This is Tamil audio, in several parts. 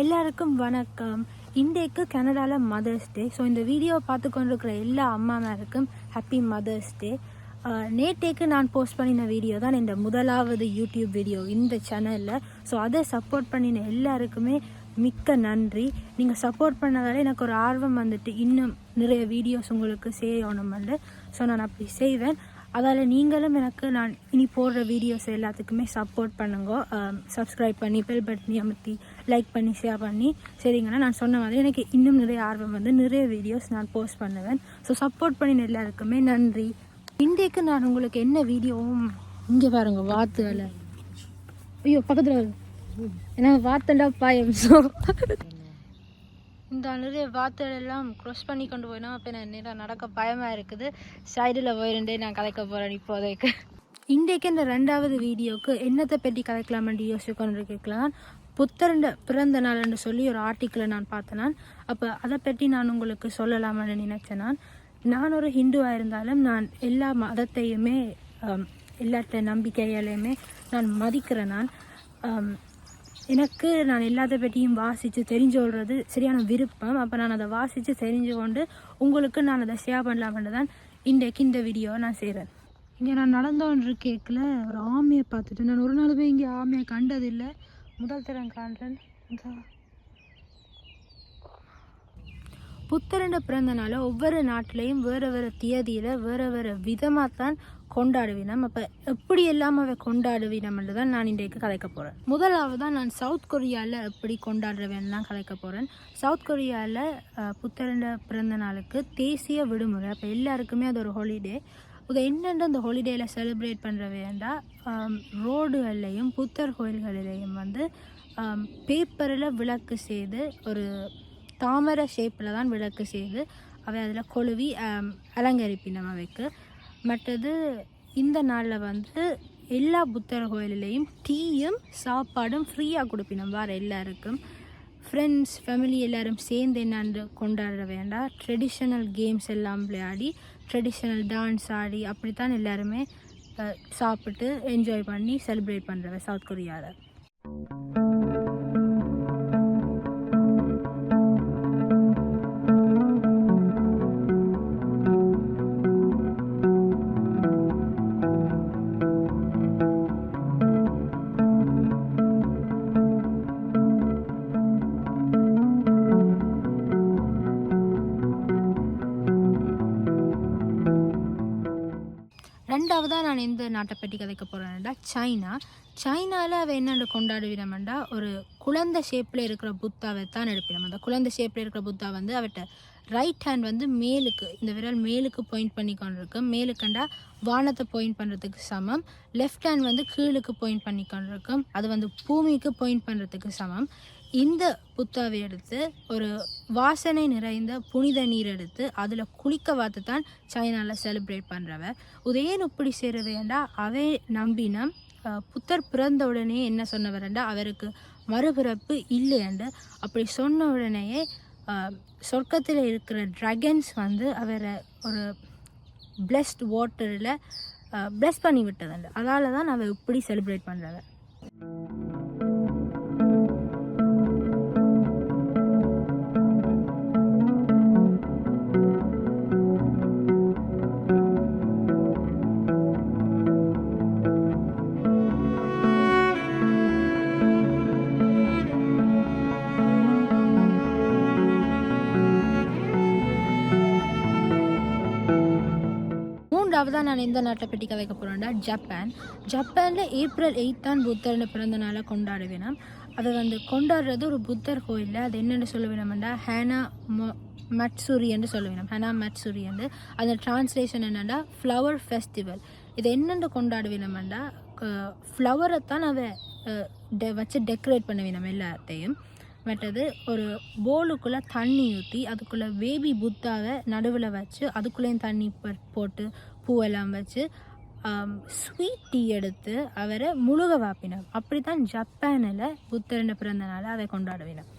எல்லாருக்கும் வணக்கம். இன்றைக்கு கனடாவில் மதர்ஸ் டே ஸோ இந்த வீடியோவை பார்த்து கொண்டிருக்கிற எல்லா அம்மாமாருக்கும் ஹாப்பி மதர்ஸ் டே நேற்றைக்கு நான் போஸ்ட் பண்ணின வீடியோ தான் இந்த முதலாவது யூடியூப் வீடியோ இந்த சேனலில் ஸோ அதை சப்போர்ட் பண்ணின எல்லாருக்குமே மிக்க நன்றி. நீங்கள் சப்போர்ட் பண்ணதால எனக்கு ஒரு ஆர்வம் வந்துட்டு இன்னும் நிறைய வீடியோஸ் உங்களுக்கு செய்யணுமெண்டு ஸோ நான் அப்படி செய்வேன். அதால் நீங்களும் எனக்கு நான் இனி போடுற வீடியோஸ் எல்லாத்துக்குமே சப்போர்ட் பண்ணுங்க. சப்ஸ்கிரைப் பண்ணி பெல் பட்டனி அமர்த்தி லைக் பண்ணி ஷேர் பண்ணி சரிங்கன்னா நான் சொன்ன மாதிரி எனக்கு இன்னும் நிறைய ஆர்வம் வந்து நிறைய வீடியோஸ் நான் போஸ்ட் பண்ணுவேன். ஸோ சப்போர்ட் பண்ணின எல்லாருக்குமே நன்றி. இன்றைக்கு நான் உங்களுக்கு என்ன வீடியோவும் இங்கே பாருங்க வாத்து வேலை ஐயோ பக்கத்தில் வருது. ஏன்னா வாத்தண்டா பாயம். ஸோ இந்த நிறைய வார்த்தைகள் க்ரோஸ் பண்ணி கொண்டு போயினா அப்போ நான் நேரம் நடக்க பயமாக இருக்குது. சைடில் போயிருந்தே நான் கலைக்க போகிறேன் இப்போதைக்கு. இன்றைக்கு இந்த ரெண்டாவது வீடியோவுக்கு என்னத்தை பற்றி கதைக்கலாமென்று யோசிக்கொண்டு கேட்கலாம் புத்தரண்ட பிறந்த நாள்னு சொல்லி ஒரு ஆர்டிக்கிளை நான் பார்த்தேன் நான். அப்போ அதை பற்றி நான் உங்களுக்கு சொல்லலாம்னு நினச்சேன் நான். நான் ஒரு ஹிந்துவாக இருந்தாலும் நான் எல்லா மதத்தையுமே எல்லாத்த நம்பிக்கைகளையுமே நான் மதிக்கிறேன் நான். எனக்கு நான் எல்லாத்த பற்றியும் வாசித்து தெரிஞ்சு கொள்வது சரியான விருப்பம். அப்போ நான் அதை வாசித்து தெரிஞ்சு கொண்டு உங்களுக்கு நான் அதை ஷேர் பண்ணலாம்னு தான் இன்றைக்கு இந்த வீடியோவை நான் செய்கிறேன் இங்கே நான் நடந்தோன்று கேட்கல ஒரு ஆமையை பார்த்துட்டு நான் ஒரு நாள் போய் இங்கே ஆமையை கண்டதில்லை. முதல் தரம் புத்தரண்ட பிறந்த ஒவ்வொரு நாட்டிலையும் வேறு வேறு தேதியில் வேறு வேறு விதமாக தான் கொண்டாடுவினம். அப்போ எப்படி எல்லாம் அவை கொண்டாடுவினம்னு தான் நான் இன்றைக்கு கலைக்க போகிறேன் முதலாவதாக நான் சவுத் கொரியாவில் எப்படி கொண்டாடுறவேன்னு தான் கலைக்க போகிறேன் சவுத் கொரியாவில் புத்தரண்ட பிறந்த நாளுக்கு தேசிய விடுமுறை. அப்போ எல்லாருக்குமே அது ஒரு ஹாலிடே இது என்னென்று அந்த ஹாலிடேயில் செலிப்ரேட் பண்ணுற வேண்டாம் um, ரோடுகள்லையும் புத்தர் கோயில்களிலையும் வந்து um, பேப்பரில் விளக்கு செய்து ஒரு தாமரை ஷேப்பில் தான் விளக்கு செய்து அவை அதில் கொழுவி um, அலங்கரிப்பினம் அவைக்கு மற்றது இந்த நாளில் வந்து எல்லா புத்தர் கோயிலையும் டீயும் சாப்பாடும் ஃப்ரீயாக கொடுப்பினோம் வேறு எல்லாருக்கும். ஃப்ரெண்ட்ஸ் ஃபேமிலி எல்லாரும் சேர்ந்து என்னான்னு கொண்டாட வேண்டாம். ட்ரெடிஷ்னல் கேம்ஸ் எல்லாம் விளையாடி ட்ரெடிஷ்னல் டான்ஸ் ஆடி அப்படித்தான் எல்லாருமே சாப்பிட்டு என்ஜாய் பண்ணி செலிப்ரேட் பண்ணுறவ சவுத் கொரியாவில் தான் நான் எந்த நாட்டை பற்றி கதைக்க போகிறேன்டா சைனா? சைனாவில் அவள் என்னென்னு கொண்டாடுவிடமெண்டா ஒரு குழந்தை ஷேப்பில் இருக்கிற புத்தாவை தான் எடுப்பிடம் அந்த குழந்தை ஷேப்பில் இருக்கிற புத்தா வந்து அவட்ட ரைட் ஹேண்ட் வந்து மேலுக்கு இந்த விரல் மேலுக்கு பாயிண்ட் பண்ணி கொண்டிருக்கு மேலுக்கண்டா வானத்தை பாயிண்ட் பண்ணுறதுக்கு சமம். லெஃப்ட் ஹேண்ட் வந்து கீழுக்கு பாயிண்ட் பண்ணி கொண்டிருக்கும் அது வந்து பூமிக்கு பாயிண்ட் பண்ணுறதுக்கு சமம். இந்த புத்தாவை எடுத்து ஒரு வாசனை நிறைந்த புனித நீர் எடுத்து அதில் குளிக்க பார்த்து தான் சைனாவில் செலிப்ரேட் பண்ணுறவ உதயன் இப்படி சேர வேண்டா அவை நம்பினம் புத்தர் பிறந்த உடனே என்ன சொன்னவரண்டா அவருக்கு மறுபிறப்பு இல்லையண்டு அப்படி சொன்ன உடனேயே சொர்க்கத்தில் இருக்கிற ட்ரகன்ஸ் வந்து அவரை ஒரு பிளஸ்ட் வாட்டரில் ப்ளஸ் பண்ணி விட்டதுண்டு அதால தான் அவ இப்படி செலிப்ரேட் பண்ணுறவன் ரெண்டாவதாக நான் எந்த நாட்டை பற்றி கதைக்க போகிறேன்டா ஜப்பான். ஜப்பானில் ஏப்ரல் எயிட் தான் புத்தரோட பிறந்த நாளை கொண்டாடுவேனாம் அதை வந்து கொண்டாடுறது ஒரு புத்தர் கோயிலில். அது என்னென்னு சொல்ல வேணும்டா ஹேனா மொ மட்சூரி என்று சொல்ல வேணும். ஹேனா மட்சூரி என்று. அந்த டிரான்ஸ்லேஷன் என்னென்னா ஃப்ளவர் ஃபெஸ்டிவல் இது என்னென்று கொண்டாட வேணுமெண்டா ஃப்ளவரை தான் அவ டெ- வச்சு டெக்கரேட் பண்ண வேணும் எல்லாத்தையும். மற்றது ஒரு போலுக்குள்ளே தண்ணி ஊற்றி அதுக்குள்ளே பேபி புத்தாவை நடுவில் வச்சு அதுக்குள்ளேயும் தண்ணி போட்டு பூவெல்லாம் வச்சு ஸ்வீட் டீ எடுத்து அவரை முழுக வாப்பினார் அப்படி தான் ஜப்பானில் புத்தரண்ட பிறந்த நாளை அதை கொண்டாடுவினார்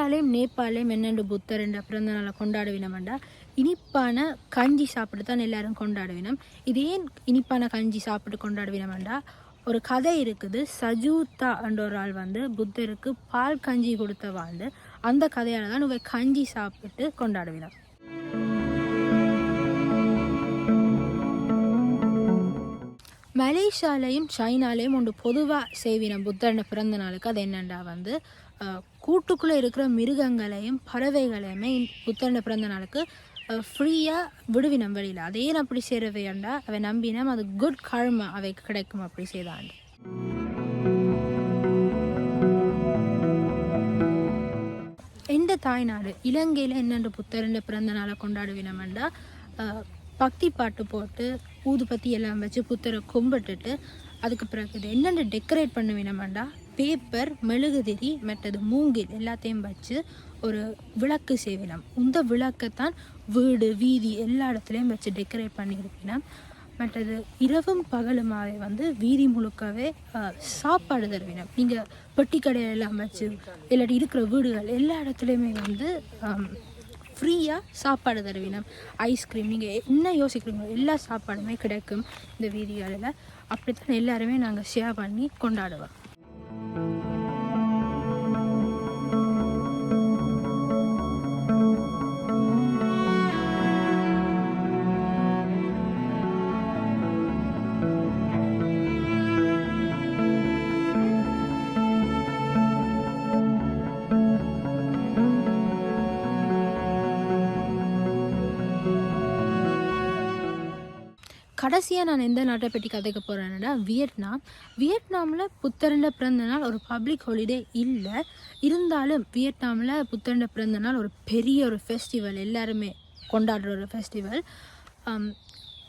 இந்தியாலேயும் நேபாளையும் என்னென்று புத்தர் என்ற பிறந்த நாளை கொண்டாடுவினோம்டா இனிப்பான கஞ்சி சாப்பிட்டு தான் எல்லாரும் கொண்டாடுவினோம். இது ஏன் இனிப்பான கஞ்சி சாப்பிட்டு கொண்டாடுவினோம்டா ஒரு கதை இருக்குது. சஜூதா என்ற ஒரு ஆள் வந்து புத்தருக்கு பால் கஞ்சி கொடுத்த வாழ்ந்து அந்த கதையால் தான் இவை கஞ்சி சாப்பிட்டு கொண்டாடுவினோம் மலேசியாலையும் சைனாலையும் ஒன்று பொதுவாக செய்வின புத்தரன பிறந்த நாளுக்கு அது என்னண்டா வந்து? கூட்டுக்குள்ளே இருக்கிற மிருகங்களையும் பறவைகளையுமே புத்தாண்டு பிறந்த நாளுக்கு ஃப்ரீயாக விடுவினம் வெளியில். அதே அப்படி செய்கிறவையாண்டா அவை நம்பினா அது குட் கர்ம அவைக்கு கிடைக்கும் அப்படி செய்தாண்டு. எந்த தாய்நாடு இலங்கையில் என்னென்று புத்தரண்ட பிறந்த நாளை கொண்டாடுவினமெண்டா பக்தி பாட்டு போட்டு ஊதுபத்தி எல்லாம் வச்சு புத்தரை கும்பிட்டுட்டு அதுக்கு பிறகு என்னென்ன டெக்கரேட் பண்ணுவினமெண்டா பேப்பர் மெழுகுதிரி மற்றது மூங்கில் எல்லாத்தையும் வச்சு ஒரு விளக்கு செய்வினம் இந்த விளக்கைத்தான் வீடு வீதி எல்லா இடத்துலையும் வச்சு டெக்கரேட் பண்ணியிருப்பினம் மற்றது இரவும் பகலுமாவே வந்து வீதி முழுக்கவே சாப்பாடு தருவினம் நீங்கள் பெட்டி கடையெல்லாம் வச்சு இல்லாட்டி இருக்கிற வீடுகள் எல்லா இடத்துலையுமே வந்து ஃப்ரீயாக சாப்பாடு தருவினம் ஐஸ்கிரீம் நீங்கள் என்ன யோசிக்கிறீங்களோ எல்லா சாப்பாடுமே கிடைக்கும் இந்த வீதிகளில். அப்படித்தான் எல்லாருமே நாங்கள் ஷேர் பண்ணி கொண்டாடுவோம். கடைசியாக நான் எந்த நாட்டை பற்றி கதைக்க போகிறேன்னா வியட்நாம்? வியட்நாமில் புத்தரண்ட பிறந்த நாள் ஒரு பப்ளிக் ஹாலிடே இல்லை. இருந்தாலும் வியட்நாமில் புத்தரண்ட பிறந்த நாள் ஒரு பெரிய ஒரு ஃபெஸ்டிவல் எல்லாருமே கொண்டாடுற ஒரு ஃபெஸ்டிவல்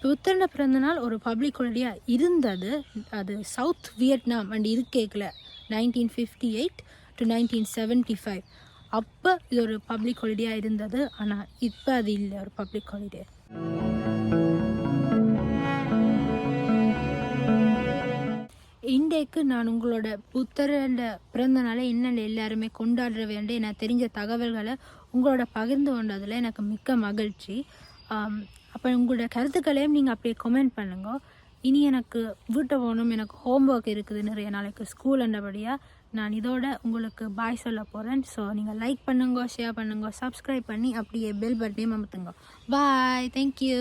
புத்தரண்ட பிறந்த நாள் ஒரு பப்ளிக் ஹாலிடேயாக இருந்தது. அது South Vietnam and இருக்கேக்கில் nineteen fifty eight to nineteen seventy five அப்போ இது ஒரு பப்ளிக் ஹாலிடேயாக இருந்தது. ஆனால் இப்போ அது இல்லை ஒரு பப்ளிக் ஹாலிடே இன்றைக்கு நான் உங்களோட புத்தரோட பிறந்த நாளை என்னென்ன எல்லாருமே கொண்டாடுற வேண்டிய நான் தெரிஞ்ச தகவல்களை உங்களோட பகிர்ந்து கொண்டதில் எனக்கு மிக்க மகிழ்ச்சி. அப்போ உங்களோட கருத்துக்களையும் நீங்கள் அப்படியே கமெண்ட் பண்ணுங்க. இனி எனக்கு வீட்டை போகணும் எனக்கு ஹோம்ஒர்க் இருக்குது நிறைய நாளைக்கு ஸ்கூல் அண்டபடியாக நான் இதோட உங்களுக்கு பாய் சொல்ல போகிறேன் ஸோ நீங்கள் லைக் பண்ணுங்க ஷேர் பண்ணுங்க சப்ஸ்கிரைப் பண்ணி அப்படியே பெல் பட்டனையும் அமுத்துங்க பாய் தேங்க்யூ